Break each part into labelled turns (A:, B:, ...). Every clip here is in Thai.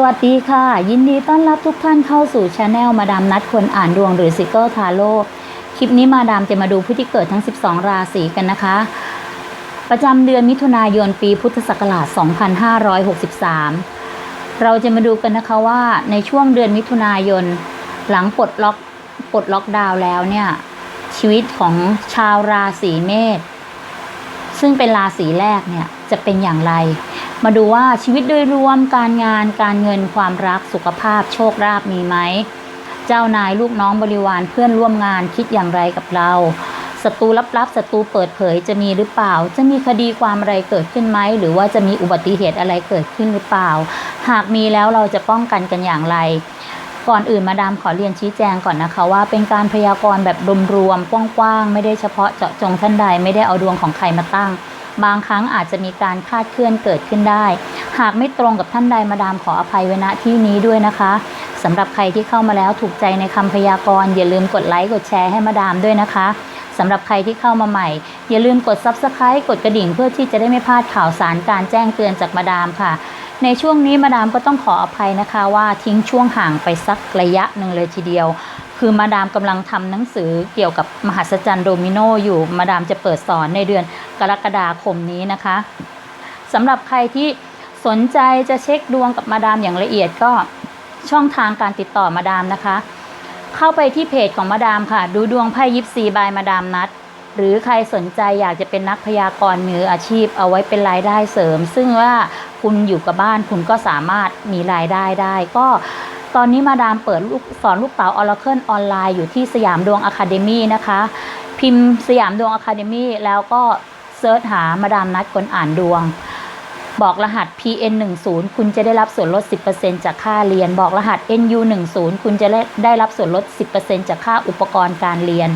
A: สวัสดีค่ะ ยินดีต้อนรับทุกท่านเข้าสู่ช anel มาดามนัดคนอ่านดวงหรือซิเกิลทาโร่คลิปนี้มาดามจะมาดูผู้ที่เกิดทั้ง 12 ราศีกันนะคะ ประจำเดือนมิถุนายนปีพุทธศักราช 2563 เราจะมาดูกันนะคะว่าในช่วงเดือนมิถุนายน หลังปลดล็อกปลดล็อกดาวน์แล้วเนี่ยชีวิตของชาวราศีเมษ ซึ่งเป็นราศีแรกเนี่ยจะเป็นอย่างไร มาดูว่าชีวิตโดยรวมการงานการเงินความรักสุขภาพ โชคลาภมีไหม เจ้านายลูกน้องบริวารเพื่อนร่วมงานคิดอย่างไรกับเราศัตรูลับๆศัตรูเปิดเผยจะมีหรือเปล่า จะมีคดีความอะไรเกิดขึ้นไหม หรือว่าจะมีอุบัติเหตุอะไรเกิดขึ้นหรือเปล่า หากมีแล้วเราจะป้องกันกันอย่างไร ก่อนอื่นมาดามขอเรียนชี้แจงก่อนนะคะว่าเป็นการพยากรณ์แบบรวมๆกว้างๆไม่ได้เฉพาะเจาะจงท่านใดไม่ได้เอาดวงของใครมาตั้ง บางครั้งอาจจะมีการคาดเคลื่อนเกิดขึ้นได้ หากไม่ตรงกับท่านใดมาดามขออภัยไว้ณที่นี้ด้วยนะคะสำหรับใครที่เข้ามาแล้วถูกใจในคำพยากรณ์อย่าลืมกดไลค์กดแชร์ให้มาดามด้วยนะคะสำหรับใครที่เข้ามาใหม่ อย่าลืมกด Subscribe กดกระดิ่งเพื่อที่จะได้ไม่พลาดข่าวสารการแจ้งเตือนจากมาดามค่ะ ในช่วงนี้มาดามก็ต้องขออภัยนะคะว่าทิ้งช่วงห่างไปสักระยะหนึ่งเลยทีเดียว คือมาดามกำลังทำหนังสือเกี่ยวกับมหัศจรรย์โดมิโนอยู่มาดามจะเปิดสอนในเดือนกรกฎาคมนี้นะคะสำหรับใครที่สนใจจะเช็คดวงกับมาดามอย่างละเอียดก็ช่องทางการติดต่อมาดามนะคะ เข้าไปที่เพจของมาดามค่ะ ดูดวงไพ่ยิปซีบายมาดามนัด หรือใครสนใจอยากจะเป็นนักพยากรณ์มืออาชีพเอาไว้เป็นรายได้เสริม ซึ่งว่าคุณอยู่กับบ้านคุณก็สามารถมีรายได้ได้ ก็ตอนนี้มาดามเปิดลูกสอนลูกเต๋าออร์เคิลออนไลน์อยู่ที่สยามดวงอะคาเดมี่นะคะ พิมพ์สยามดวงอะคาเดมี่แล้วก็เซิร์ชหามาดามนัดคนอ่านดวง บอกรหัส PN 1 0คุณจะได้รับส่วนลด 10%จากค่าเรียน บอกรหัส NU 1 0คุณจะได้รับส่วนลด 10%จากค่าอุปกรณ์การเรียน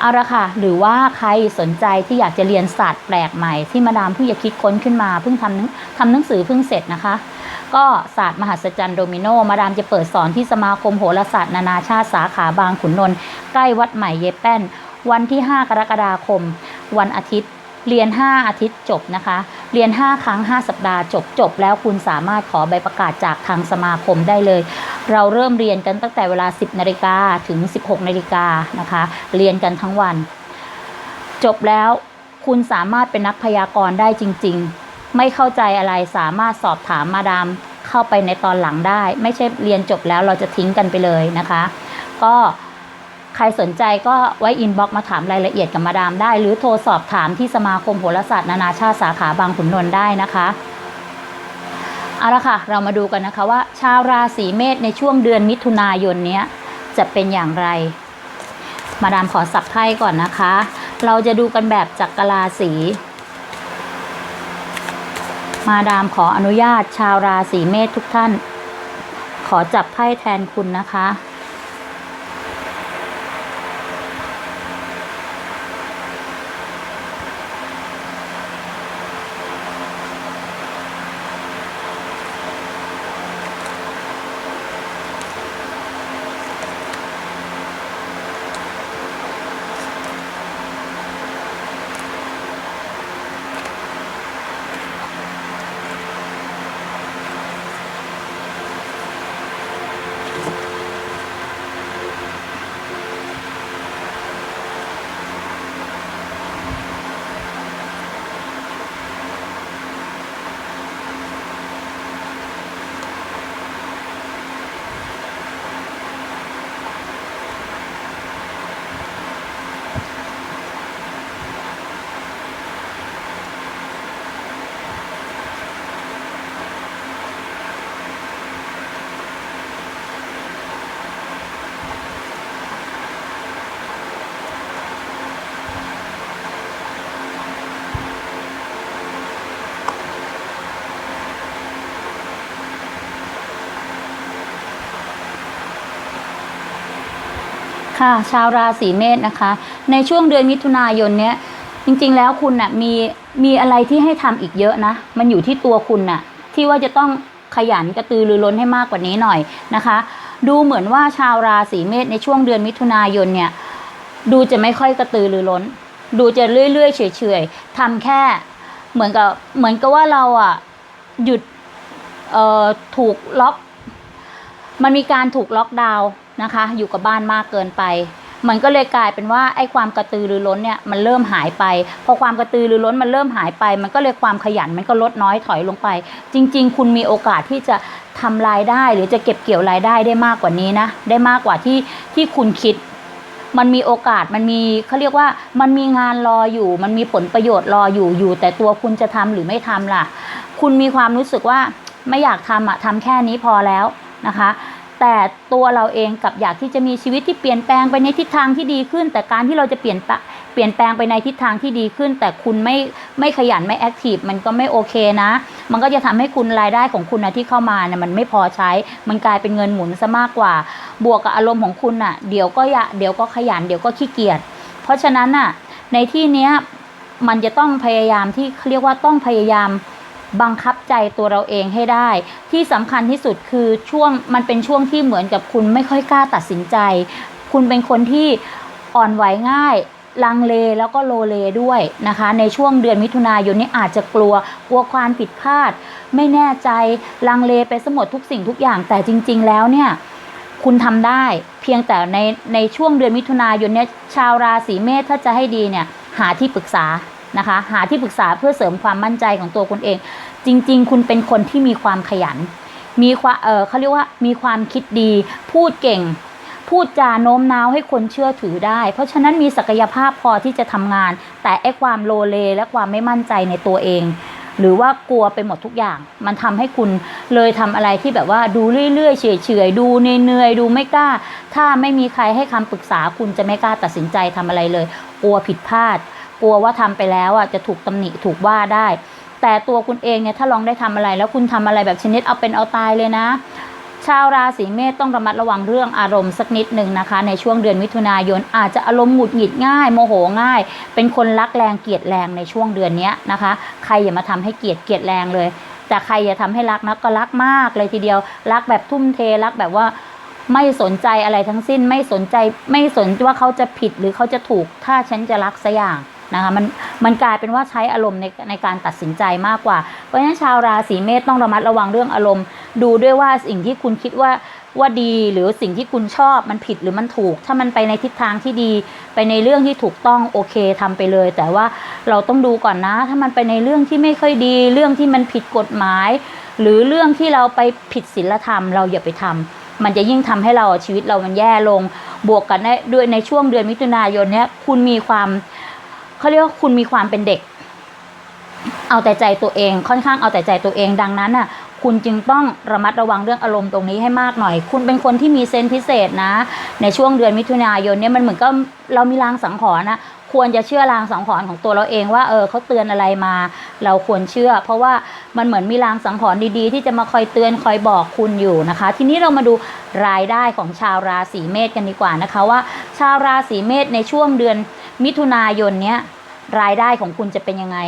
A: เอาละค่ะ หรือว่าใครสนใจที่อยากจะเรียนศาสตร์แปลกใหม่ ที่มาดามเพิ่งจะคิดค้นขึ้นมาเพิ่งทำหนังทำหนังสือเพิ่งเสร็จนะคะ ก็ศาสตร์มหัศจรรย์โดมิโนมาดามจะเปิดสอนที่สมาคมโหราศาสตร์นานาชาติสาขาบางขุนนนท์ใกล้วัดใหม่เยแป้น วันที่ 5 กรกฎาคม วันอาทิตย์ เรียน 5 อาทิตย์จบนะคะ เรียน 5 ครั้ง 5 สัปดาห์จบจบ แล้วคุณสามารถขอใบประกาศจากทางสมาคมได้เลย เราเริ่มเรียนกันตั้งแต่เวลา 10นาฬิกาถึง 16นาฬิกานะคะ เรียนกันทั้งวัน จบแล้วคุณสามารถเป็นนักพยากรณ์ได้จริง ๆ ไม่เข้าใจอะไรสามารถสอบถามมาดามเข้าไปในตอนหลังได้ ไม่ใช่เรียนจบแล้วเราจะทิ้งกันไปเลยนะคะ ก็ ใครสนใจก็ไว้อินบ็อกมาถามรายละเอียดกับมาดามได้ หรือโทรสอบถามที่สมาคมโหราศาสตร์นานาชาติสาขาบางขุนนนท์ได้นะคะเอาละค่ะ เรามาดูกันนะคะว่า ชาวราศีเมษในช่วงเดือนมิถุนายนนี้จะเป็นอย่างไร มาดามขอสับไพ่ก่อนนะคะ เราจะดูกันแบบจักรราศีมาดามขออนุญาตชาวราศีเมษทุกท่าน ขอจับไพ่แทนคุณนะคะ ค่ะ ชาวราศีเมษนะคะ ในช่วงเดือนมิถุนายนเนี้ยจริงๆแล้วคุณน่ะมีมีอะไรที่ให้ทำอีกเยอะนะ มันอยู่ที่ตัวคุณน่ะที่ว่าจะต้องขยันกระตือรือร้นให้มากกว่านี้หน่อยนะคะ ดูเหมือนว่าชาวราศีเมษในช่วงเดือนมิถุนายนเนี่ยดูจะไม่ค่อยกระตือรือร้น ดูจะเรื่อยๆเฉยๆทำแค่เหมือนกับเหมือนกับว่าเราอะหยุดเอ่อถูกล็อก มันมีการถูกล็อกดาวน์ นะคะ อยู่กับบ้านมากเกินไป มันก็เลยกลายเป็นว่าไอ้ความกระตือรือร้นเนี่ยมันเริ่มหายไป พอความกระตือรือร้นมันเริ่มหายไป มันก็เลยความขยันมันก็ลดน้อยถอยลงไป จริง ๆ คุณมีโอกาสที่จะทำรายได้ หรือจะเก็บเกี่ยวรายได้ได้มากกว่านี้นะ ได้มากกว่าที่ที่คุณคิดมันมีโอกาสมันมีเขาเรียกว่ามันมีงานรออยู่ มันมีผลประโยชน์รออยู่อยู่ แต่ตัวคุณจะทำหรือไม่ทำล่ะ คุณมีความรู้สึกว่าไม่อยากทำอะทำแค่นี้พอแล้วนะคะ แต่ตัวเราเองกับอยากที่จะมีชีวิตที่เปลี่ยนแปลงไปในทิศทางที่ดีขึ้น แต่การที่เราจะเปลี่ยนแปลเปลี่ยนแปลงไปในทิศทางที่ดีขึ้น แต่คุณไม่ไม่ขยันไม่แอคทีฟมันก็ไม่โอเคนะ มันก็จะทำให้คุณรายได้ของคุณนะที่เข้ามานี่ยมันไม่พอใช้ มันกลายเป็นเงินหมุนซะมากกว่า บวกกับอารมณ์ของคุณน่ะเดี๋ยวก็อยากเดี๋ยวก็ขยันเดี๋ยวก็ขี้เกียจเพราะฉะนั้นน่ะในที่เนี้ยมันจะต้องพยายามที่เขาเรียกว่าต้องพยายาม บังคับใจตัวเราเองให้ได้ ที่สำคัญที่สุดคือช่วงมันเป็นช่วงที่เหมือนกับคุณไม่ค่อยกล้าตัดสินใจ คุณเป็นคนที่อ่อนไหวง่ายลังเลแล้วก็โลเลด้วยนะคะ ในช่วงเดือนมิถุนายนนี้อาจจะกลัวกลัวความผิดพลาด ไม่แน่ใจลังเลไปสมดทุกสิ่งทุกอย่างแต่จริง ๆ แล้วเนี่ยคุณทำได้เพียงแต่ในในช่วงเดือนมิถุนายนเนี่ยชาวราศีเมษถ้าจะให้ดีเนี่ยหาที่ปรึกษา นะคะ หาที่ปรึกษาเพื่อเสริมความมั่นใจของตัวคุณเอง จริง ๆ คุณเป็นคนที่มีความขยัน มีความเออเขาเรียกว่ามีความคิดดี พูดเก่ง พูดจาโน้มน้าวให้คนเชื่อถือได้ เพราะฉะนั้นมีศักยภาพพอที่จะทำงาน แต่ไอ้ความโลเลและความไม่มั่นใจในตัวเองหรือว่ากลัวไปหมดทุกอย่าง มันทำให้คุณเลยทำอะไรที่แบบว่าดูเรื่อยๆเฉยๆดูเหนื่อยๆดูไม่กล้า ถ้าไม่มีใครให้คำปรึกษาคุณจะไม่กล้าตัดสินใจทำอะไรเลย กลัวผิดพลาด กลัวว่าทำไปแล้วอะจะถูกตำหนิถูกว่าได้ แต่ตัวคุณเองเนี่ยถ้าลองได้ทำอะไร แล้วคุณทำอะไรแบบชนิดเอาเป็นเอาตายเลยนะ ชาวราศีเมษต้องระมัดระวังเรื่องอารมณ์สักนิดหนึ่งนะคะ ในช่วงเดือนมิถุนายน อาจจะอารมณ์หงุดหงิดง่าย โมโหง่าย เป็นคนรักแรงเกลียดแรงในช่วงเดือนนี้นะคะ ใครอย่ามาทำให้เกลียดเกลียดแรงเลยแต่ใครอย่าทำให้รักนะก็รักมากเลยทีเดียว รักแบบทุ่มเทรักแบบว่าไม่สนใจอะไรทั้งสิ้น ไม่สนใจไม่สนว่าเขาจะผิดหรือเขาจะถูก ถ้าฉันจะรักสักอย่าง นะคะมันมันกลายเป็นว่าใช้อารมณ์ในในการตัดสินใจมากกว่า เพราะฉะนั้นชาวราศีเมษต้องระมัดระวังเรื่องอารมณ์ ดูด้วยว่าสิ่งที่คุณคิดว่าว่าดีหรือสิ่งที่คุณชอบมันผิดหรือมันถูก ถ้ามันไปในทิศทางที่ดีไปในเรื่องที่ถูกต้องโอเคทำไปเลย แต่ว่าเราต้องดูก่อนนะ ถ้ามันไปในเรื่องที่ไม่ค่อยดี เรื่องที่มันผิดกฎหมาย หรือเรื่องที่เราไปผิดศีลธรรมเราอย่าไปทำมันจะยิ่งทำให้เราชีวิตเรามันแย่ลง บวกกันด้วยในช่วงเดือนมิถุนายนเนี้ยคุณมีความ เขาเรียกว่าคุณมีความเป็นเด็ก เอาแต่ใจตัวเอง ค่อนข้างเอาแต่ใจตัวเองดังนั้นน่ะคุณจึงต้องระมัดระวังเรื่องอารมณ์ตรงนี้ให้มากหน่อย คุณเป็นคนที่มีเซนส์พิเศษนะ ในช่วงเดือนมิถุนายนเนี่ยมันเหมือนก็เรามีรางสังหรณ์นะควรจะเชื่อรางสังหรณ์ของตัวเราเองว่าเออเขาเตือนอะไรมา เราควรเชื่อ เพราะว่ามันเหมือนมีรางสังหรณ์ดีๆ ที่จะมาคอยเตือนคอยบอกคุณอยู่นะคะ ทีนี้เรามาดูรายได้ของชาวราศีเมษกันดีกว่านะคะว่า ชาวราศีเมษในช่วงเดือนมิถุนายนเนี้ย รายได้ของคุณจะเป็นยังไง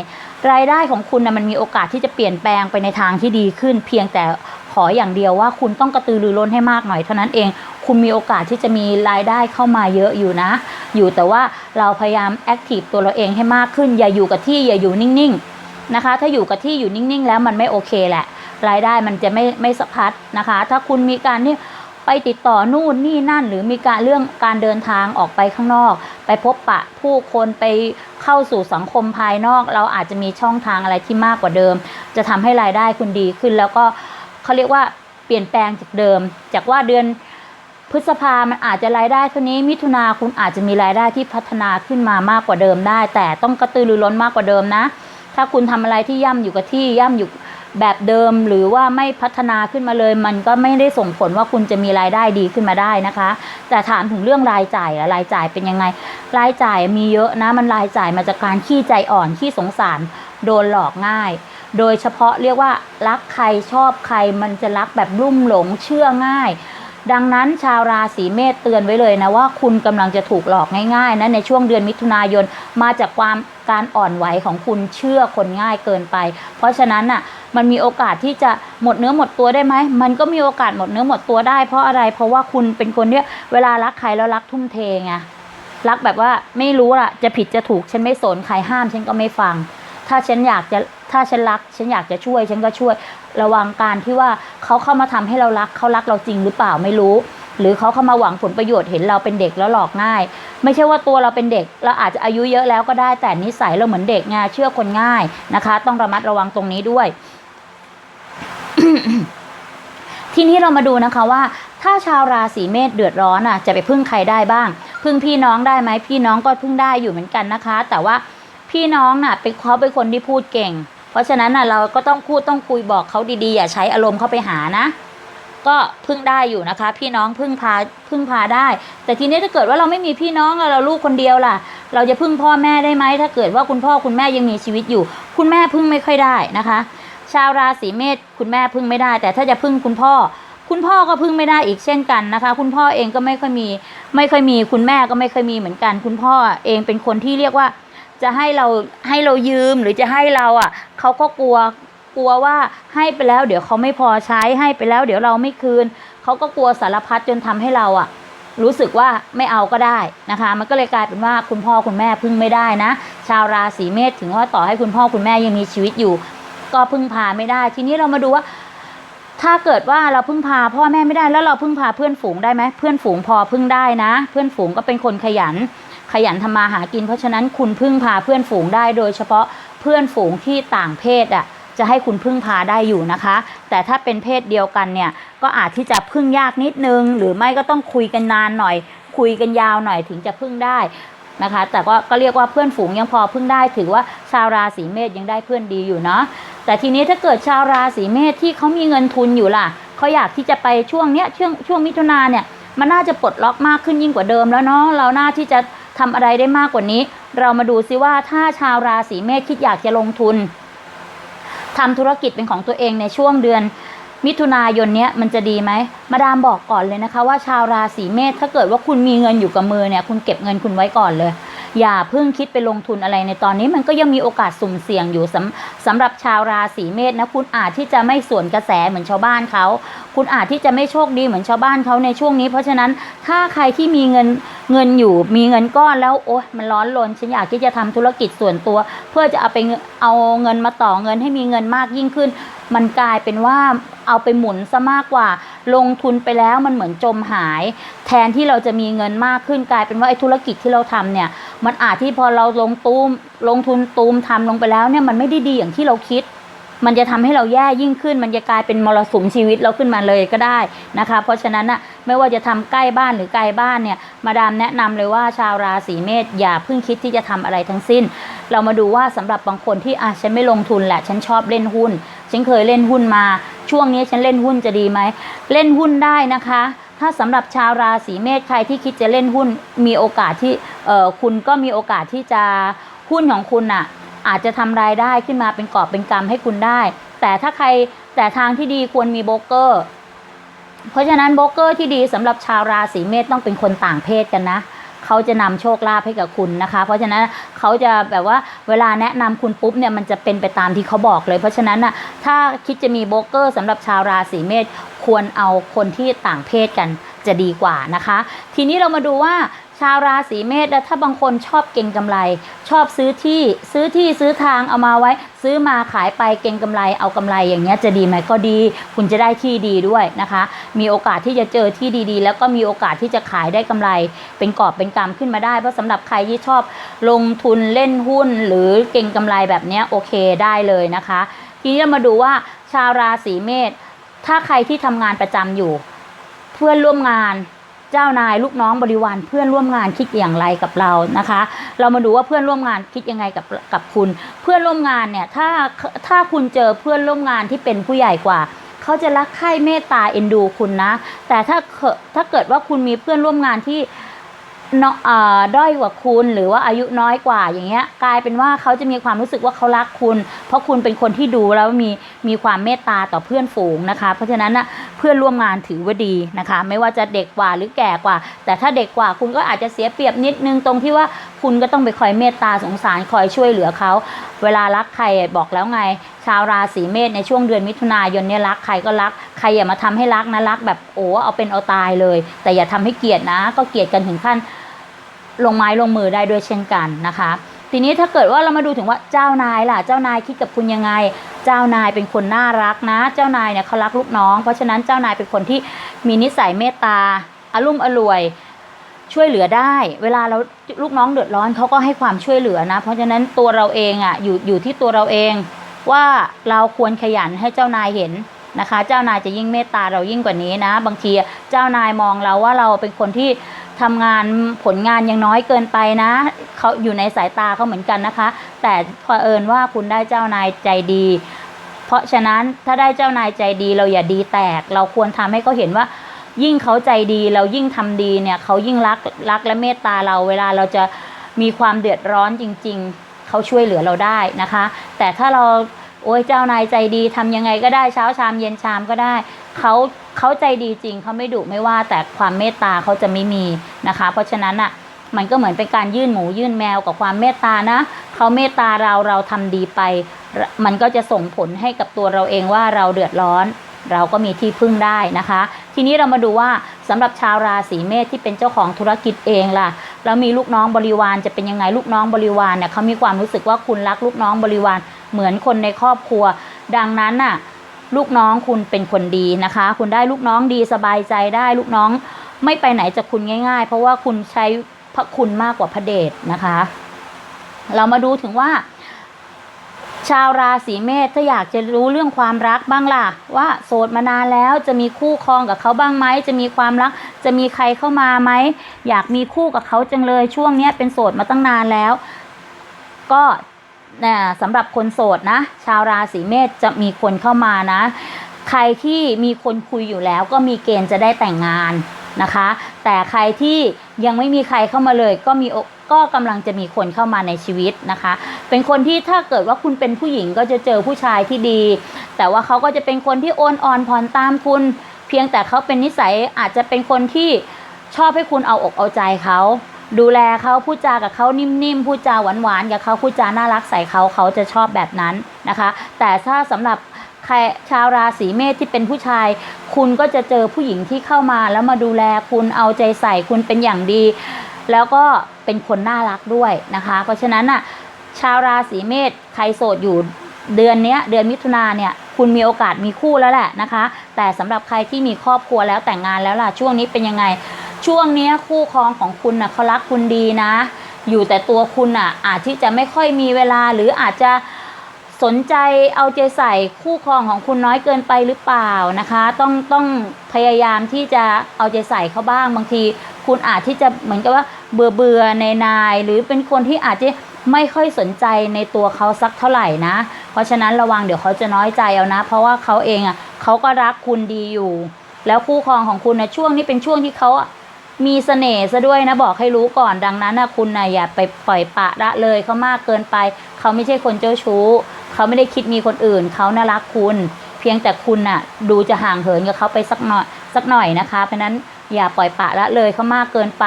A: รายได้ของคุณนะมันมีโอกาสที่จะเปลี่ยนแปลงไปในทางที่ดีขึ้น เพียงแต่ขออย่างเดียวว่าคุณต้องกระตือรือร้นให้มากหน่อยเท่านั้นเอง คุณมีโอกาสที่จะมีรายได้เข้ามาเยอะอยู่นะ อยู่แต่ว่าเราพยายามแอคทีฟตัวเราเองให้มากขึ้น อย่าอยู่กับที่อย่าอยู่นิ่งๆนะคะ ถ้าอยู่กับที่อยู่นิ่งๆ แล้วมันไม่โอเคแหละ รายได้มันจะไม่ไม่สะพัดนะคะ ถ้าคุณมีการที่ ไปติดต่อนู่นนี่นั่น หรือมีการเรื่องการเดินทางออกไปข้างนอก ไปพบปะผู้คนไปเข้าสู่สังคมภายนอก เราอาจจะมีช่องทางอะไรที่มากกว่าเดิม จะทำให้รายได้คุณดีขึ้น แล้วก็เขาเรียกว่าเปลี่ยนแปลงจากเดิม จากว่าเดือนพฤษภามันอาจจะรายได้เท่านี้ มิถุนาคุณอาจจะมีรายได้ที่พัฒนาขึ้นมามากกว่าเดิมได้ แต่ต้องกระตือรือร้นมากกว่าเดิมนะ ถ้าคุณทำอะไรที่ย่ำอยู่กับที่ย่ำอยู่ แบบเดิมหรือว่าไม่พัฒนาขึ้นมาเลย มันก็ไม่ได้ส่งผลว่าคุณจะมีรายได้ดีขึ้นมาได้นะคะ แต่ถามถึงเรื่องรายจ่ายอะรายจ่ายเป็นยังไง รายจ่ายมีเยอะนะมันรายจ่ายมาจากการขี้ใจอ่อนขี้สงสาร โดนหลอกง่าย โดยเฉพาะเรียกว่ารักใครชอบใครมันจะรักแบบรุ่มหลงเชื่อง่าย ดังนั้นชาวราศีเมษเตือนไว้เลยนะว่าคุณกำลังจะถูกหลอกง่ายๆนะในช่วงเดือนมิถุนายนมาจากความการอ่อนไหวของคุณเชื่อคนง่ายเกินไป เพราะฉะนั้นน่ะมันมีโอกาสที่จะหมดเนื้อหมดตัวได้ไหมมันก็มีโอกาสหมดเนื้อหมดตัวได้เพราะอะไร เพราะว่าคุณเป็นคนที่เวลารักใครแล้วรักทุ่มเทไงรักแบบว่าไม่รู้ล่ะจะผิดจะถูกฉันไม่สนใครห้ามฉันก็ไม่ฟัง ถ้าฉันอยากจะถ้าฉันรัก ฉันอยากจะช่วยฉันก็ช่วย ระวังการที่ว่าเขาเข้ามาทำให้เรารักเขารักเราจริงหรือเปล่าไม่รู้ หรือเขาเข้ามาหวังผลประโยชน์เห็นเราเป็นเด็กแล้วหลอกง่าย ไม่ใช่ว่าตัวเราเป็นเด็ก เราอาจจะอายุเยอะแล้วก็ได้แต่นิสัยเราเหมือนเด็กไงเชื่อคนง่ายนะคะ ต้องระมัดระวังตรงนี้ด้วย ทีนี้เรามาดูนะคะว่า ถ้าชาวราศีเมษเดือดร้อนอะ จะไปพึ่งใครได้บ้าง พึ่งพี่น้องได้ไหมพี่น้องก็พึ่งได้อยู่เหมือนกันนะคะ แต่ว่าพี่น้องน่ะเป็นเขาเป็นคนที่พูดเก่ง ราะฉะนั้นนะเราก็ต้องพูดต้องคุยบอกเขาดีๆ อย่าใช้อารมณ์เข้าไปหานะ ก็พึ่งได้อยู่นะคะ พี่น้องพึ่งพาพึ่งพาได้ แต่ทีนี้ถ้าเกิดว่าเราไม่มีพี่น้องเราลูกคนเดียวล่ะ เราจะพึ่งพ่อแม่ได้ไหมถ้าเกิดว่าคุณพ่อคุณแม่ยังมีชีวิตอยู่ คุณแม่พึ่งไม่ค่อยได้นะคะ ชาวราศีเมษคุณแม่พึ่งไม่ได้ แต่ถ้าจะพึ่งคุณพ่อคุณพ่อก็พึ่งไม่ได้อีกเช่นกันนะคะ คุณพ่อเองก็ไม่ค่อยมี ไม่ค่อยมี คุณแม่ก็ไม่ค่อยมีเหมือนกัน คุณพ่อเองเป็นคนที่เรียกว่า จะให้เราให้เรายืมหรือจะให้เราอะเขาก็กลัวกลัวว่าให้ไปแล้ว เดี๋ยวเขาไม่พอใช้ให้ไปแล้ว เดี๋ยวเราไม่คืนเขาก็กลัวสารพัดจนทำให้เราอะ รู้สึกว่าไม่เอาก็ได้นะคะ มันก็เลยกลายเป็นว่าคุณพ่อคุณแม่พึ่งไม่ได้นะ ชาวราศีเมษถึงว่าต่อให้คุณพ่อคุณแม่ยังมีชีวิตอยู่ ก็พึ่งพาไม่ได้ ทีนี้เรามาดูว่าถ้าเกิดว่าเราพึ่งพาพ่อแม่ไม่ได้แล้วเราพึ่งพาเพื่อนฝูงได้ไหมเพื่อนฝูงพอพึ่งได้นะ เพื่อนฝูงก็เป็นคนขยัน ขยันทำมาหากิน เพราะฉะนั้นคุณพึ่งพาเพื่อนฝูงได้โดยเฉพาะเพื่อนฝูงที่ต่างเพศอะจะให้คุณพึ่งพาได้อยู่นะคะ แต่ถ้าเป็นเพศเดียวกันเนี่ยก็อาจที่จะพึ่งยากนิดนึง หรือไม่ก็ต้องคุยกันนานหน่อย คุยกันยาวหน่อยถึงจะพึ่งได้นะคะ แต่ก็ก็เรียกว่าเพื่อนฝูงยังพอพึ่งได้ถือว่าชาวราศีเมษยังได้เพื่อนดีอยู่เนาะแต่ทีนี้ถ้าเกิดชาวราศีเมษที่เขามีเงินทุนอยู่ล่ะเขาอยากที่จะไปช่วงเนี้ยช่วงช่วงมิถุนาเนี่ยมันน่าจะปลดล็อกมากขึ้นยิ่งกว่าเดิมแล้วเนาะเราน่าที่จะ ทำอะไรได้มากกว่านี้ เรามาดูซิว่าถ้าชาวราศีเมษคิดอยากจะลงทุนทำธุรกิจเป็นของตัวเองในช่วงเดือนมิถุนายนเนี้ยมันจะดีไหม มาดามบอกก่อนเลยนะคะ ว่าชาวราศีเมษถ้าเกิดว่าคุณมีเงินอยู่กับมือเนี่ย คุณเก็บเงินคุณไว้ก่อนเลย อย่าเพิ่งคิดไปลงทุนอะไรในตอนนี้มันก็ยังมีโอกาสสุ่มเสี่ยงอยู่สำสำหรับชาวราศีเมษนะคุณอาจที่จะไม่สวนกระแสเหมือนชาวบ้านเขา คุณอาจที่จะไม่โชคดีเหมือนชาวบ้านเขาในช่วงนี้ เพราะฉะนั้นถ้าใครที่มีเงินเงินอยู่มีเงินก้อนแล้วโอ๊ยมันร้อนรนฉันอยากที่จะทำธุรกิจส่วนตัว เพื่อจะเอาไปเอาเงินมาต่อเงินให้มีเงินมากยิ่งขึ้น มันกลายเป็นว่าเอาไปหมุนซะมากกว่า ลงทุนไปแล้วมันเหมือนจมหาย แทนที่เราจะมีเงินมากขึ้นกลายเป็นว่าไอ้ธุรกิจที่เราทำเนี่ย มันอาจที่พอเราลงตูมลงทุนตูมทำลงไปแล้วเนี่ยมันไม่ได้ดีอย่างที่เราคิด มันจะทำให้เราแย่ยิ่งขึ้น มันจะกลายเป็นมรสุมชีวิตเราขึ้นมาเลยก็ได้นะคะ เพราะฉะนั้นนะไม่ว่าจะทำใกล้บ้านหรือไกลบ้านเนี่ยมาดามแนะนำเลยว่าชาวราศีเมษอย่าเพิ่งคิดที่จะทำอะไรทั้งสิ้น เรามาดูว่าสำหรับบางคนที่อะฉันไม่ลงทุนแหละ ฉันชอบเล่นหุ้น ฉันเคยเล่นหุ้นมา ช่วงนี้ฉันเล่นหุ้นจะดีไหมเล่นหุ้นได้นะคะถ้าสำหรับชาวราศีเมษใครที่คิดจะเล่นหุ้นมีโอกาสที่เออคุณก็มีโอกาสที่จะหุ้นของคุณน่ะ อาจจะทำรายได้ขึ้นมาเป็นกอบเป็นกำให้คุณได้ แต่ถ้าใครแต่ทางที่ดีควรมีโบรกเกอร์ เพราะฉะนั้นโบรกเกอร์ที่ดีสำหรับชาวราศีเมษต้องเป็นคนต่างเพศกันนะเขาจะนำโชคลาภให้กับคุณนะคะ เพราะฉะนั้นเขาจะแบบว่าเวลาแนะนำคุณปุ๊บเนี่ยมันจะเป็นไปตามที่เขาบอกเลย เพราะฉะนั้นน่ะถ้าคิดจะมีโบรกเกอร์สำหรับชาวราศีเมษควรเอาคนที่ต่างเพศกันจะดีกว่านะคะ ทีนี้เรามาดูว่า ชาวราศีเมษถ้าบางคนชอบเก็งกำไร ชอบซื้อที่ซื้อที่ซื้อทางเอามาไว้ ซื้อมาขายไปเก็งกำไรเอากำไรอย่างเงี้ยจะดีไหมก็ดี คุณจะได้ที่ดีด้วยนะคะ มีโอกาสที่จะเจอที่ดีๆ แล้วก็มีโอกาสที่จะขายได้กำไร เป็นกอบเป็นกำขึ้นมาได้เพราะสำหรับใครที่ชอบลงทุนเล่นหุ้น หรือเก็งกำไรแบบเนี้ยโอเคได้เลยนะคะ ทีนี้เรามาดูว่าชาวราศีเมษถ้าใครที่ทำงานประจำอยู่ เพื่อนร่วมงาน จ้านายลูกน้องบริวารเพื่อนร่วมงานคิดอย่างไรกับเรานะคะ เรามาดูว่าเพื่อนร่วมงานคิดยังไงกับกับคุณ เพื่อนร่วมงานเนี่ยถ้าถ้าคุณเจอเพื่อนร่วมงานที่เป็นผู้ใหญ่กว่าเขาจะรักใคร่เมตตาเอ็นดูคุณนะ แต่ถ้าถ้าเกิดว่าคุณมีเพื่อนร่วมงานที่ เนาะด้อยกว่าคุณหรือว่าอายุน้อยกว่าอย่างเงี้ยกลายเป็นว่าเขาจะมีความรู้สึกว่าเขารักคุณ เพราะคุณเป็นคนที่ดูแล้วมีมีความเมตตาต่อเพื่อนฝูงนะคะ เพราะฉะนั้นนะเพื่อนร่วมงานถือว่าดีนะคะ ไม่ว่าจะเด็กกว่าหรือแก่กว่า แต่ถ้าเด็กกว่าคุณก็อาจจะเสียเปรียบนิดนึงตรงที่ว่าคุณก็ต้องไปคอยเมตตาสงสารคอยช่วยเหลือเขา เวลารักใครบอกแล้วไง ชาวราศีเมษในช่วงเดือนมิถุนายนเนี่ยรักใครก็รักใครอย่ามาทำให้รักนะรักแบบโอ้เอาเป็นเอาตายเลย แต่อย่าทำให้เกลียดนะ ก็เกลียดกันถึงขั้น ลงไม้ลงมือได้ด้วยเช่นกันนะคะ ทีนี้ถ้าเกิดว่าเรามาดูถึงว่าเจ้านายล่ะ เจ้านายคิดกับคุณยังไง เจ้านายเป็นคนน่ารักนะ เจ้านายเนี่ยเขารักลูกน้อง เพราะฉะนั้นเจ้านายเป็นคนที่มีนิสัยเมตตาอารมุ่มอร่วยช่วยเหลือได้ เวลาเราลูกน้องเดือดร้อนเขาก็ให้ความช่วยเหลือนะ เพราะฉะนั้นตัวเราเองอะอยู่อยู่ที่ตัวเราเองว่าเราควรขยันให้เจ้านายเห็นนะคะ เจ้านายจะยิ่งเมตตาเรายิ่งกว่านี้นะ บางทีเจ้านายมองเราว่าเราเป็นคนที่ ทำงานผลงานยังน้อยเกินไปนะเขาอยู่ในสายตาเขาเหมือนกันนะคะ แต่เอิญว่าคุณได้เจ้านายใจดี เพราะฉะนั้นถ้าได้เจ้านายใจดีเราอย่าดีแตก เราควรทำให้เขาเห็นว่ายิ่งเขาใจดีเรายิ่งทำดีเนี่ยเขายิ่งรักรักและเมตตาเราเวลาเราจะมีความเดือดร้อนจริง ๆ เขาช่วยเหลือเราได้นะคะ แต่ถ้าเราโอ้ยเจ้านายใจดีทำยังไงก็ได้เช้าชามเย็นชามก็ได้เขา เขาใจดีจริงเขาไม่ดุไม่ว่าแต่ความเมตตาเขาจะไม่มีนะคะ เพราะฉะนั้นอะมันก็เหมือนเป็นการยื่นหมูยื่นแมวกับความเมตตานะเขาเมตตาเราเราทำดีไป มันก็จะส่งผลให้กับตัวเราเองว่าเราเดือดร้อน เราก็มีที่พึ่งได้นะคะ ทีนี้เรามาดูว่าสำหรับชาวราศีเมษที่เป็นเจ้าของธุรกิจเองล่ะแล้วมีลูกน้องบริวารจะเป็นยังไงลูกน้องบริวารเนี่ยเขามีความรู้สึกว่าคุณรักลูกน้องบริวารเหมือนคนในครอบครัว ดังนั้นน่ะ ลูกน้องคุณเป็นคนดีนะคะ คุณได้ลูกน้องดีสบายใจได้ลูกน้องไม่ไปไหนจากคุณง่าย ๆ เพราะว่าคุณใช้พระคุณมากกว่าพระเดชนะคะ เรามาดูถึงว่า ชาวราศีเมษถ้าอยากจะรู้เรื่องความรักบ้างล่ะ ว่าโสดมานานแล้วจะมีคู่ครองกับเขาบ้างไหมจะมีความรัก จะมีใครเข้ามาไหมอยากมีคู่กับเขาจังเลยช่วงนี้เป็นโสดมาตั้งนานแล้ว ก็ นะสำหรับคนโสดนะ ชาวราศีเมษจะมีคนเข้ามานะ ใครที่มีคนคุยอยู่แล้วก็มีเกณฑ์จะได้แต่งงานนะคะ แต่ใครที่ยังไม่มีใครเข้ามาเลย ก็มีอก็กำลังจะมีคนเข้ามาในชีวิตนะคะ เป็นคนที่ถ้าเกิดว่าคุณเป็นผู้หญิงก็จะเจอผู้ชายที่ดี แต่ว่าเขาก็จะเป็นคนที่โอนอ่อนผ่อนตามคุณ เพียงแต่เขาเป็นนิสัยอาจจะเป็นคนที่ชอบให้คุณเอาอกเอาใจเขา ดูแลเขาพูดจากับเขานิ่มๆพูดจาหวานๆกับเขาพูดจาน่ารักใส่เขาเขาจะชอบแบบนั้นนะคะ แต่ถ้าสำหรับใครชาวราศีเมษที่เป็นผู้ชาย คุณก็จะเจอผู้หญิงที่เข้ามาแล้วมาดูแลคุณเอาใจใส่คุณเป็นอย่างดี แล้วก็เป็นคนน่ารักด้วยนะคะ เพราะฉะนั้นอะชาวราศีเมษใครโสดอยู่เดือนนี้เดือนมิถุนาเนี่ยคุณมีโอกาสมีคู่แล้วแหละนะคะ แต่สำหรับใครที่มีครอบครัวแล้วแต่งงานแล้วล่ะช่วงนี้เป็นยังไง ช่วงนี้คู่ครองของคุณน่ะเขารักคุณดีนะ อยู่แต่ตัวคุณน่ะ อาจที่จะไม่ค่อยมีเวลาหรืออาจจะสนใจเอาใจใส่คู่ครองของคุณน้อยเกินไปหรือเปล่านะคะ ต้องต้องพยายามที่จะเอาใจใส่เขาบ้างบางที คุณอาจที่จะเหมือนกับว่าเบื่อเบื่อในนาย หรือเป็นคนที่อาจจะไม่ค่อยสนใจในตัวเขาสักเท่าไหร่นะ เพราะฉะนั้นระวังเดี๋ยวเขาจะน้อยใจเอานะ เพราะว่าเขาเองอะเขาก็รักคุณดีอยู่ แล้วคู่ครองของคุณนะช่วงนี้เป็นช่วงที่เขา มีเสน่ห์ซะด้วยนะบอกให้รู้ก่อนดังนั้นนะคุณนะอย่าไปปล่อยปะละเลยเขามากเกินไป เขาไม่ใช่คนเจ้าชู้ เขาไม่ได้คิดมีคนอื่น เขาน่ารักคุณ เพียงแต่คุณน่ะดูจะห่างเหินกับเขาไปสักหน่อยสักหน่อยนะคะ เพราะนั้นอย่าปล่อยปะละเลยเขามากเกินไป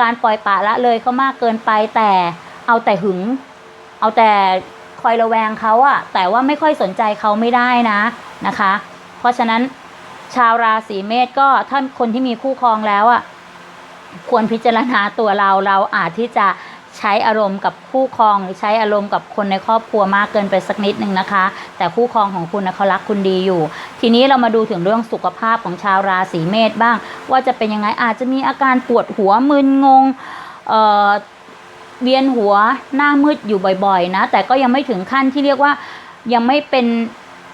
A: การปล่อยปะละเลยเขามากเกินไป แต่เอาแต่หึง เอาแต่คอยระแวงเขาอะแต่ว่าไม่ค่อยสนใจเขาไม่ได้นะนะคะ เพราะฉะนั้นชาวราศีเมษก็ถ้าคนที่มีคู่ครองแล้วอะ ควรพิจารณาตัวเราเราอาจที่จะใช้อารมณ์กับคู่ครองหรือใช้อารมณ์กับคนในครอบครัวมากเกินไปสักนิดนึงนะคะ แต่คู่ครองของคุณนะเขารักคุณดีอยู่ ทีนี้เรามาดูถึงเรื่องสุขภาพของชาวราศีเมษบ้าง ว่าจะเป็นยังไงอาจจะมีอาการปวดหัวมึนงงเเวียนหัวหน้ามืดอยู่บ่อยๆ นะ แต่ก็ยังไม่ถึงขั้นที่เรียกว่ายังไม่เป็น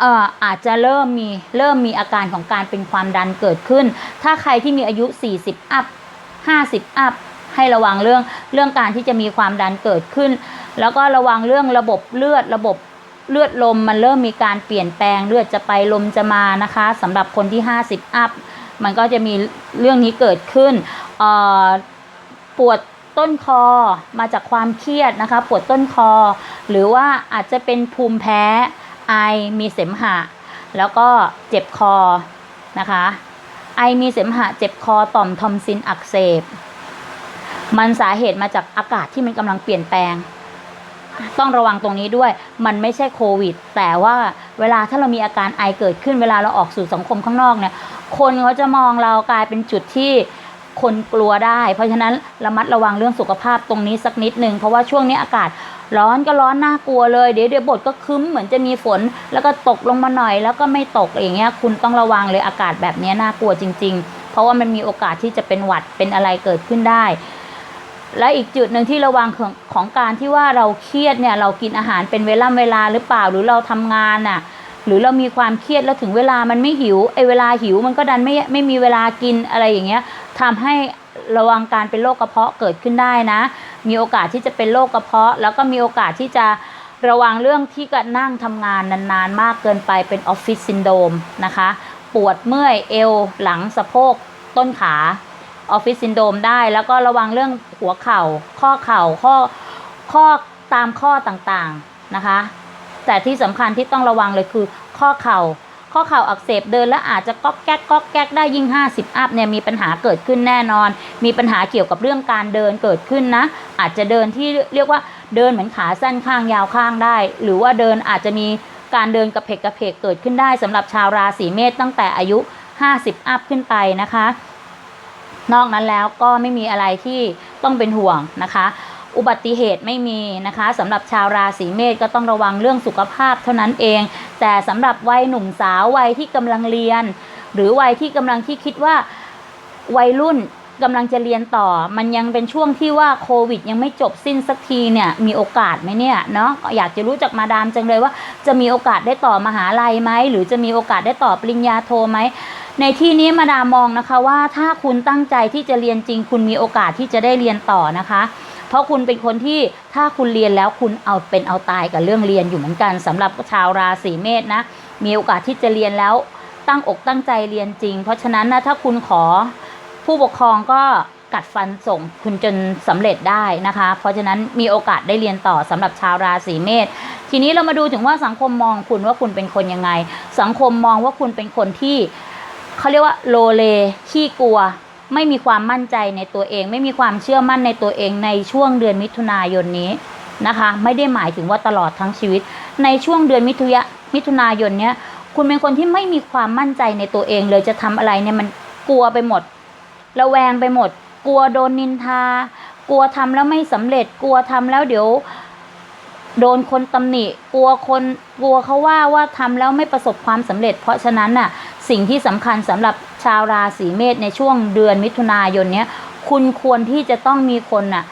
A: เอ่ออาจจะเริ่มมีเริ่มมีอาการของการเป็นความดันเกิดขึ้น ถ้าใครที่มีอายุ 40 อัพ 50 อัพให้ระวังเรื่องเรื่องการที่จะมีความดันเกิดขึ้น แล้วก็ระวังเรื่องระบบเลือดระบบเลือดลมมันเริ่มมีการเปลี่ยนแปลงเลือดจะไปลมจะมานะคะสำหรับคนที่ 50 อัพมันก็จะมีเรื่องนี้เกิดขึ้นปวดต้นคอมาจากความเครียดนะคะปวดต้นคอ หรือว่าอาจจะเป็นภูมิแพ้ไอมีเสมหะ แล้วก็เจ็บคอนะคะ ไอมีเสมหะเจ็บคอต่อมทอมซินอักเสบ มันสาเหตุมาจากอากาศที่มันกำลังเปลี่ยนแปลง ต้องระวังตรงนี้ด้วย มันไม่ใช่โควิด แต่ว่าเวลาถ้าเรามีอาการไอเกิดขึ้นเวลาเราออกสู่สังคมข้างนอกเนี่ย คนเขาจะมองเรากลายเป็นจุดที่คนกลัวได้ เพราะฉะนั้นระมัดระวังเรื่องสุขภาพตรงนี้สักนิดหนึ่งเพราะว่าช่วงนี้อากาศ ร้อนก็ร้อนน่ากลัวเลย เดี๋ยวเดี๋ยวบทก็คึ้มเหมือนจะมีฝน แล้วก็ตกลงมาหน่อย แล้วก็ไม่ตกอย่างเงี้ยคุณต้องระวังเลยอากาศแบบนี้น่ากลัวจริง ๆ เพราะว่ามันมีโอกาสที่จะเป็นหวัดเป็นอะไรเกิดขึ้นได้ และอีกจุดหนึ่งที่ระวังของของการที่ว่าเราเครียดเนี่ยเรากินอาหารเป็นเวลาเวลาหรือเปล่าหรือเราทำงานน่ะหรือเรามีความเครียดแล้วถึงเวลามันไม่หิวไอ้เวลาหิวมันก็ดันไม่ไม่มีเวลากินอะไรอย่างเงี้ยทำให้ ระวังการเป็นโรคกระเพาะเกิดขึ้นได้นะ มีโอกาสที่จะเป็นโรคกระเพาะ แล้วก็มีโอกาสที่จะระวังเรื่องที่ก็นั่งทำงานนานๆ มากเกินไปเป็นออฟฟิศซินโดมนะคะ ปวดเมื่อยเอวหลังสะโพกต้นขาออฟฟิศซินโดมได้แล้วก็ระวังเรื่องหัวเข่า ข้อเข่าข้อข้อตามข้อต่างๆนะคะ แต่ที่สำคัญที่ต้องระวังเลยคือข้อเข่า ข้อเข่าอักเสบเดินแล้วอาจจะก๊อกแก๊กก๊อกแก๊กได้ยิ่ง 50 อัพเนี่ยมีปัญหาเกิดขึ้นแน่นอน มีปัญหาเกี่ยวกับเรื่องการเดินเกิดขึ้นนะ อาจจะเดินที่เรียกว่าเดินเหมือนขาสั้นข้างยาวข้างได้ หรือว่าเดินอาจจะมีการเดินกระเพกกระเพกเกิดขึ้นได้สำหรับชาวราศีเมษตั้งแต่อายุ 50 อัพขึ้นไปนะคะ นอกนั้นแล้วก็ไม่มีอะไรที่ต้องเป็นห่วงนะคะอุบัติเหตุไม่มีนะคะสำหรับชาวราศีเมษก็ต้องระวังเรื่องสุขภาพเท่านั้นเอง แต่สำหรับวัยหนุ่มสาววัยที่กำลังเรียน หรือวัยที่กำลังที่คิดว่าวัยรุ่นกำลังจะเรียนต่อ มันยังเป็นช่วงที่ว่าโควิด ยังไม่จบสิ้นสักทีเนี่ยมีโอกาสไหมเนี่ยเนาะอยากจะรู้จักมาดามจังเลยว่า จะมีโอกาสได้ต่อมหาลัยไหมหรือจะมีโอกาสได้ต่อปริญญาโทไหมในที่นี้มาดามมองนะคะว่าถ้าคุณตั้งใจที่จะเรียนจริง คุณมีโอกาสที่จะได้เรียนต่อนะคะ เพราะคุณเป็นคนที่ถ้าคุณเรียนแล้วคุณเอาเป็นเอาตายกับเรื่องเรียนอยู่เหมือนกันสำหรับชาวราศีเมษนะ มีโอกาสที่จะเรียนแล้วตั้งอกตั้งใจเรียนจริง เพราะฉะนั้นนะถ้าคุณขอผู้ปกครองก็กัดฟันส่งคุณจนสำเร็จได้นะคะ เพราะฉะนั้นมีโอกาสได้เรียนต่อสำหรับชาวราศีเมษ ทีนี้เรามาดูถึงว่าสังคมมองคุณว่าคุณเป็นคนยังไง สังคมมองว่าคุณเป็นคนที่เขาเรียกว่าโลเลขี้กลัว ไม่มีความมั่นใจในตัวเอง ไม่มีความเชื่อมั่นในตัวเองในช่วงเดือนมิถุนายนนี้นะคะ ไม่ได้หมายถึงว่าตลอดทั้งชีวิต ในช่วงเดือนมิถุยะมิถุนายนเนี้ยคุณเป็นคนที่ไม่มีความมั่นใจในตัวเองเลยจะทำอะไรเนี่ยมันกลัวไปหมด ระแวงไปหมด กลัวโดนนินทา กลัวทำแล้วไม่สำเร็จ กลัวทำแล้วเดี๋ยว โดนคนตำหนิ กลัวคน กลัวเขาว่าว่าทำแล้วไม่ประสบความสำเร็จ เพราะฉะนั้นน่ะ สิ่งที่สำคัญสำหรับชาวราศีเมษในช่วงเดือนมิถุนายนเนี้ยคุณควรที่จะต้องมีคนน่ะ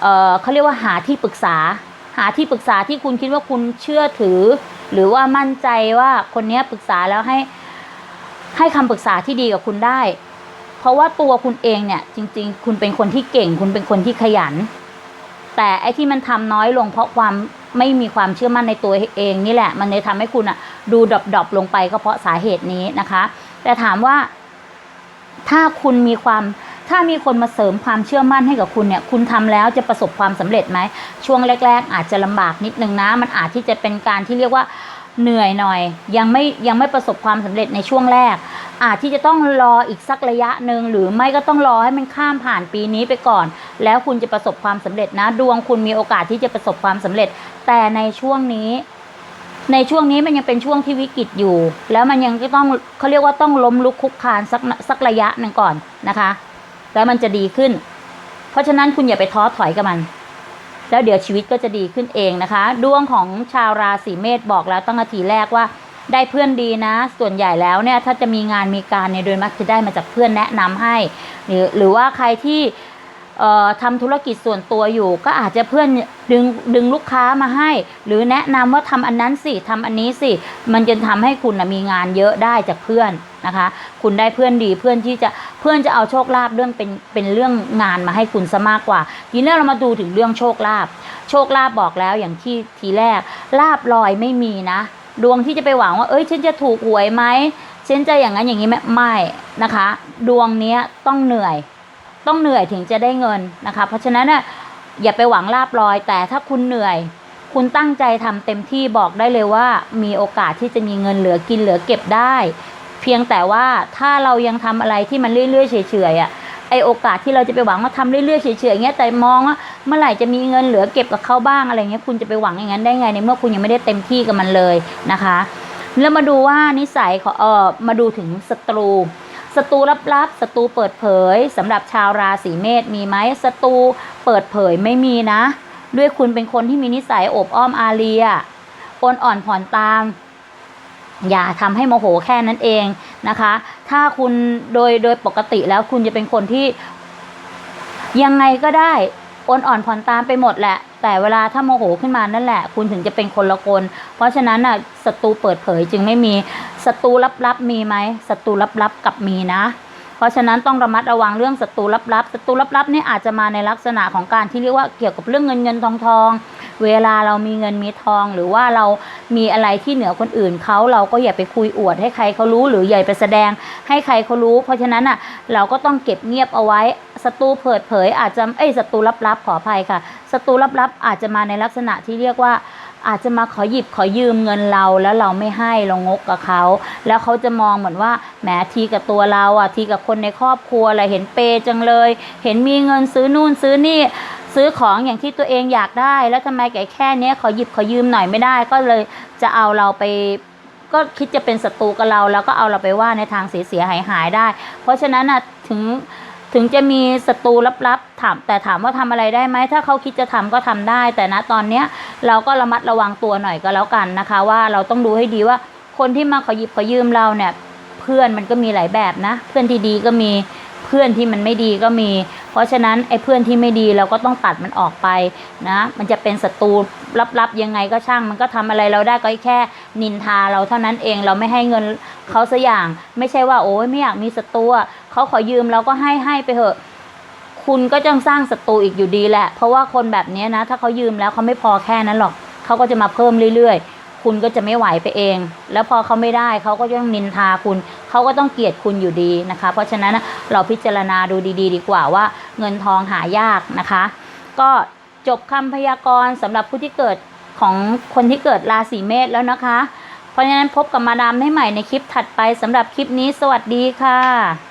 A: เเขาเรียกว่าหาที่ปรึกษา หาที่ปรึกษาที่คุณคิดว่าคุณเชื่อถือ หรือว่ามั่นใจว่าคนนี้ปรึกษาแล้วให้ให้คำปรึกษาที่ดีกับคุณได้ เพราะว่าตัวคุณเองเนี่ยจริง ๆ คุณเป็นคนที่เก่ง คุณเป็นคนที่ขยัน แต่ไอ้ที่มันทำน้อยลงเพราะความไม่มีความเชื่อมั่นในตัวเองนี่แหละ มันเลยทำให้คุณอะดูดรอปลงไปก็เพราะสาเหตุนี้นะคะ แต่ถามว่า ถ้าคุณมีความถ้ามีคนมาเสริมความเชื่อมั่นให้กับคุณเนี่ย คุณทำแล้วจะประสบความสำเร็จไหม ช่วงแรก ๆ อาจจะลำบากนิดนึงนะ มันอาจที่จะเป็นการที่เรียกว่า เหนื่อยหน่อย ยังไม่ยังไม่ประสบความสำเร็จในช่วงแรก อาจที่จะต้องรออีกสักระยะหนึ่งหรือไม่ก็ต้องรอให้มันข้ามผ่านปีนี้ไปก่อน แล้วคุณจะประสบความสำเร็จนะ ดวงคุณมีโอกาสที่จะประสบความสำเร็จ แต่ในช่วงนี้ ในช่วงนี้มันยังเป็นช่วงที่วิกฤตอยู่ แล้วมันยังต้องเขาเรียกว่าต้องล้มลุกคลุกคลานสักสักระยะหนึ่งก่อนนะคะ แล้วมันจะดีขึ้น เพราะฉะนั้นคุณอย่าไปท้อถอยกับมัน แล้วเดี๋ยวชีวิตก็จะดีขึ้นเองนะคะ ดวงของชาวราศีเมษบอกแล้วตั้งนาทีแรกว่าได้เพื่อนดีนะ ส่วนใหญ่แล้วเนี่ยถ้าจะมีงานมีการเนี่ยโดยมักจะได้มาจากเพื่อนแนะนำให้ หรือหรือว่าใครที่ ทำธุรกิจส่วนตัวอยู่ ก็อาจจะเพื่อนดึงดึงลูกค้ามาให้ หรือแนะนำว่าทำอันนั้นสิทำอันนี้สิ มันจะทำให้คุณนะมีงานเยอะได้จากเพื่อนนะคะ คุณได้เพื่อนดีเพื่อนที่จะเพื่อนจะเอาโชคลาภเรื่องเป็นเป็นเรื่องงานมาให้คุณซะมากกว่า ทีนี้เรามาดูถึงเรื่องโชคลาภโชคลาภบอกแล้วอย่างที่ทีแรกลาบลอยไม่มีนะ ดวงที่จะไปหวังว่า เอ้ยฉันจะถูกหวยไหมฉันจะอย่างนั้นอย่างนี้ไหมไม่นะคะ ดวงเนี้ยต้องเหนื่อย ต้องเหนื่อยถึงจะได้เงินนะคะ เพราะฉะนั้นน่ะอย่าไปหวังลาบลอย แต่ถ้าคุณเหนื่อย คุณตั้งใจทำเต็มที่บอกได้เลยว่า มีโอกาสที่จะมีเงินเหลือกินเหลือเก็บได้ เพียงแต่ว่าถ้าเรายังทำอะไรที่มันเรื่อยๆเฉยๆอะไอโอกาสที่เราจะไปหวังว่าทำเรื่อยๆเฉยๆอย่างเงี้ยแต่มองว่าเมื่อไหร่จะมีเงินเหลือเก็บกับเขาบ้างอะไรเงี้ยคุณจะไปหวังอย่างนั้นได้ไงในเมื่อคุณยังไม่ได้เต็มที่กับมันเลยนะคะ แล้วมาดูว่านิสัยของเออมาดูถึงศัตรู ศัตรูลับๆศัตรูเปิดเผยสำหรับชาวราศีเมษมีไหมศัตรูเปิดเผยไม่มีนะ ด้วยคุณเป็นคนที่มีนิสัยโอบอ้อมอารีอะโอนอ่อนผ่อนตาม อย่าทำให้โมโหแค่นั้นเองนะคะ ถ้าคุณโดยโดยปกติแล้วคุณจะเป็นคนที่ยังไงก็ได้ โอนอ่อนผ่อนตามไปหมดแหละ แต่เวลาถ้าโมโหขึ้นมานั่นแหละ คุณถึงจะเป็นคนละคน เพราะฉะนั้นน่ะศัตรูเปิดเผยจึงไม่มีศัตรูลับๆมีไหมศัตรูลับๆกับมีนะ เพราะฉะนั้นต้องระมัดระวังเรื่องศัตรูลับๆศัตรูลับๆเนี่ยอาจจะมาในลักษณะของการที่เรียกว่าเกี่ยวกับเรื่องเงินเงินทองทองเวลาเรามีเงินมีทองหรือว่าเรามีอะไรที่เหนือคนอื่นเขาเราก็อย่าไปคุยอวดให้ใครเขารู้หรืออย่าไปแสดงให้ใครเขารู้ เพราะฉะนั้นอะเราก็ต้องเก็บเงียบเอาไว้ศัตรูเปิดเผย อาจจะเอ้ยศัตรูลับๆขออภัยค่ะศัตรูลับๆอาจจะมาในลักษณะที่เรียกว่า อาจจะมาขอหยิบขอยืมเงินเราแล้วเราไม่ให้เรางกกับเขาแล้วเขาจะมองเหมือนว่าแหมทีกับตัวเราอะทีกับคนในครอบครัวอะไรเห็นเปย์จังเลย เห็นมีเงินซื้อนู่นซื้อนี่ซื้อของอย่างที่ตัวเองอยากได้ แล้วทำไมแกแค่เนี้ยขอหยิบขอยืมหน่อยไม่ได้ ก็เลยจะเอาเราไปก็คิดจะเป็นศัตรูกับเรา แล้วก็เอาเราไปว่าในทางเสียหายหายได้ เพราะฉะนั้นอะถึง ถึงจะมีศัตรูลับๆถามแต่ถามว่าทำอะไรได้ไหมถ้าเขาคิดจะทำก็ทำได้ แต่ณตอนเนี้ยเราก็ระมัดระวังตัวหน่อยก็แล้วกันนะคะ ว่าเราต้องดูให้ดีว่าคนที่มาขอหยิบขอยืมเราเนี่ยเพื่อนมันก็มีหลายแบบนะ เพื่อนที่ดีก็มีเพื่อนที่มันไม่ดีก็มี เพราะฉะนั้นไอ้เพื่อนที่ไม่ดีเราก็ต้องตัดมันออกไปนะ มันจะเป็นศัตรูลับๆยังไงก็ช่าง มันก็ทำอะไรเราได้ก็แค่นินทาเราเท่านั้นเองเราไม่ให้เงินเขาสักอย่าง ไม่ใช่ว่าโอ้ยไม่อยากมีศัตรู เขาขอยืมเราก็ให้ให้ไปเถอะ คุณก็จะสร้างศัตรูอีกอยู่ดีแหละ เพราะว่าคนแบบนี้นะ ถ้าเขายืมแล้วเขาไม่พอแค่นั้นหรอกเขาก็จะมาเพิ่มเรื่อยๆ คุณก็จะไม่ไหวไปเอง แล้วพอเขาไม่ได้เขาก็ต้องนินทาคุณ เขาก็ต้องเกลียดคุณอยู่ดีนะคะ เพราะฉะนั้นเราพิจารณาดูดี ๆ ดีกว่าว่า เงินทองหายากนะคะ ก็จบคำพยากรณ์สำหรับผู้ที่เกิดของคนที่เกิดราศีเมษแล้วนะคะ เพราะฉะนั้นพบกับมาดามได้ใหม่ในคลิปถัดไปสำหรับคลิปนี้สวัสดีค่ะ